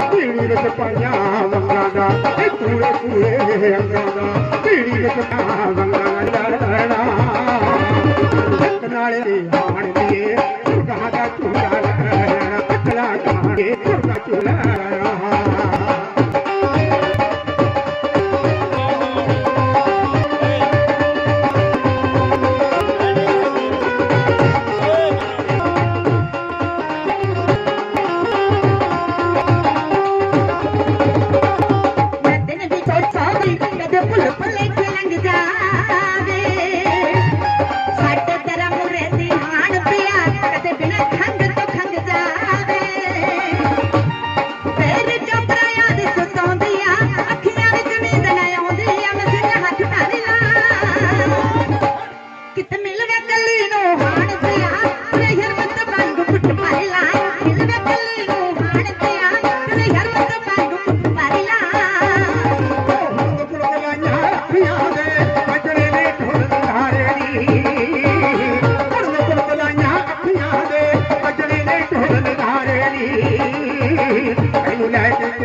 पीड़ा पूरे ਦਾ ਤੂੰ Vamos ler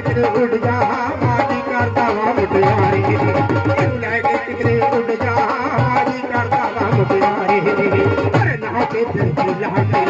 ਕਿਤੇ ਉੱਡ ਜਾ ਹਾਜੀ ਕਰਦਾ ਵਾ ਮੁਟਿਆਰੀ। ਤੈਨੂੰ ਲੈ ਕੇ ਕਿਤੇ ਉੱਡ ਜਾ ਹਾਜੀ ਕਰਦਾ ਵਾ ਮੁਟਿਆਰੀ। ਅਰੇ ਨਾ ਕੇ ਫਿਰ ਲਾਹੇ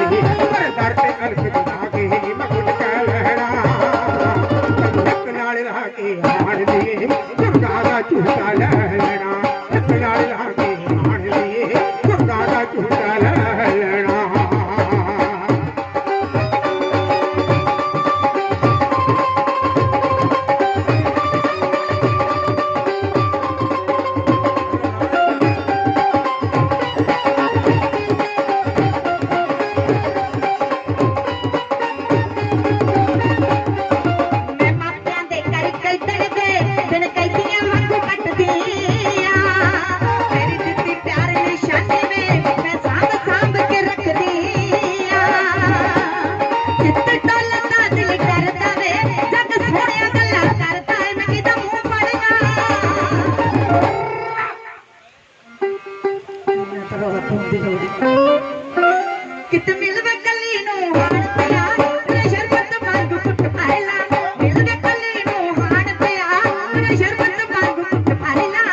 ਕਿਤੇ ਮਿਲਵੇ ਕੱਲੀ ਨੂੰ ਹਾਣ ਪਿਆ। ਤੇ ਸ਼ਰਬਤ ਮੰਗ ਕੁੱਟ ਪਾਇ ਲਾ। ਮਿਲਵੇ ਕੱਲੀ ਨੂੰ ਹਾਣ ਪਿਆ। ਤੇ ਸ਼ਰਬਤ ਮੰਗ ਕੁੱਟ ਪਾਇ ਲਾ।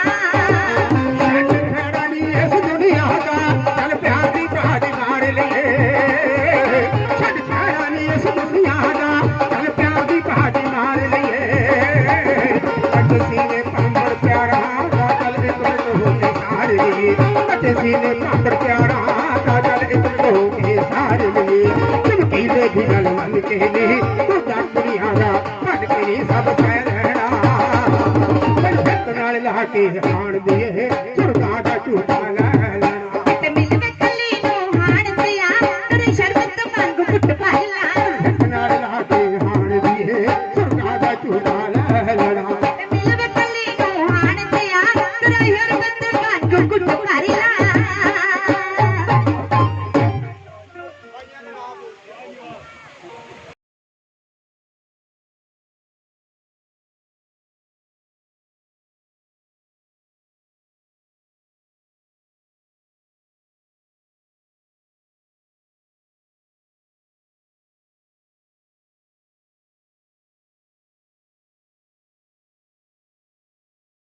ਰੰਗ ਖੜਾ ਨਹੀਂ ਇਸ ਦੁਨੀਆ ਦਾ। ਚੱਲ ਪਿਆਰ ਦੀ ਕਹਾਣੀ ਮਾਰ ਲਈਏ। ਛੱਡ ਖੜਾ ਨਹੀਂ ਇਸ ਦੁਨੀਆ ਦਾ। ਚੱਲ ਪਿਆਰ ਦੀ ਕਹਾਣੀ ਮਾਰ ਲਈਏ। ਅੱਡ ਸੀਨੇ ਪੰਬਰ ਪਿਆਰਾ। ਦਾ ਚੱਲ ਵੀ ਤੁਰ ਹੋ ਕੇ ਸਾਰੀ ਅੱਡ ਸੀਨੇ ਪੰਬਰ ਕੇ ਹਾਣ ਦੇ ਇਹ ਝੁਰਗਾ ਦਾ ਝੂਟਾ ਲੈ ਲੈਣਾ। ਤੇ ਮਿਲ ਵਿੱਚ ਕੱਲੀ ਨੂੰ ਹਾਣ ਪਿਆ ਕਦੇ ਸ਼ਰਮ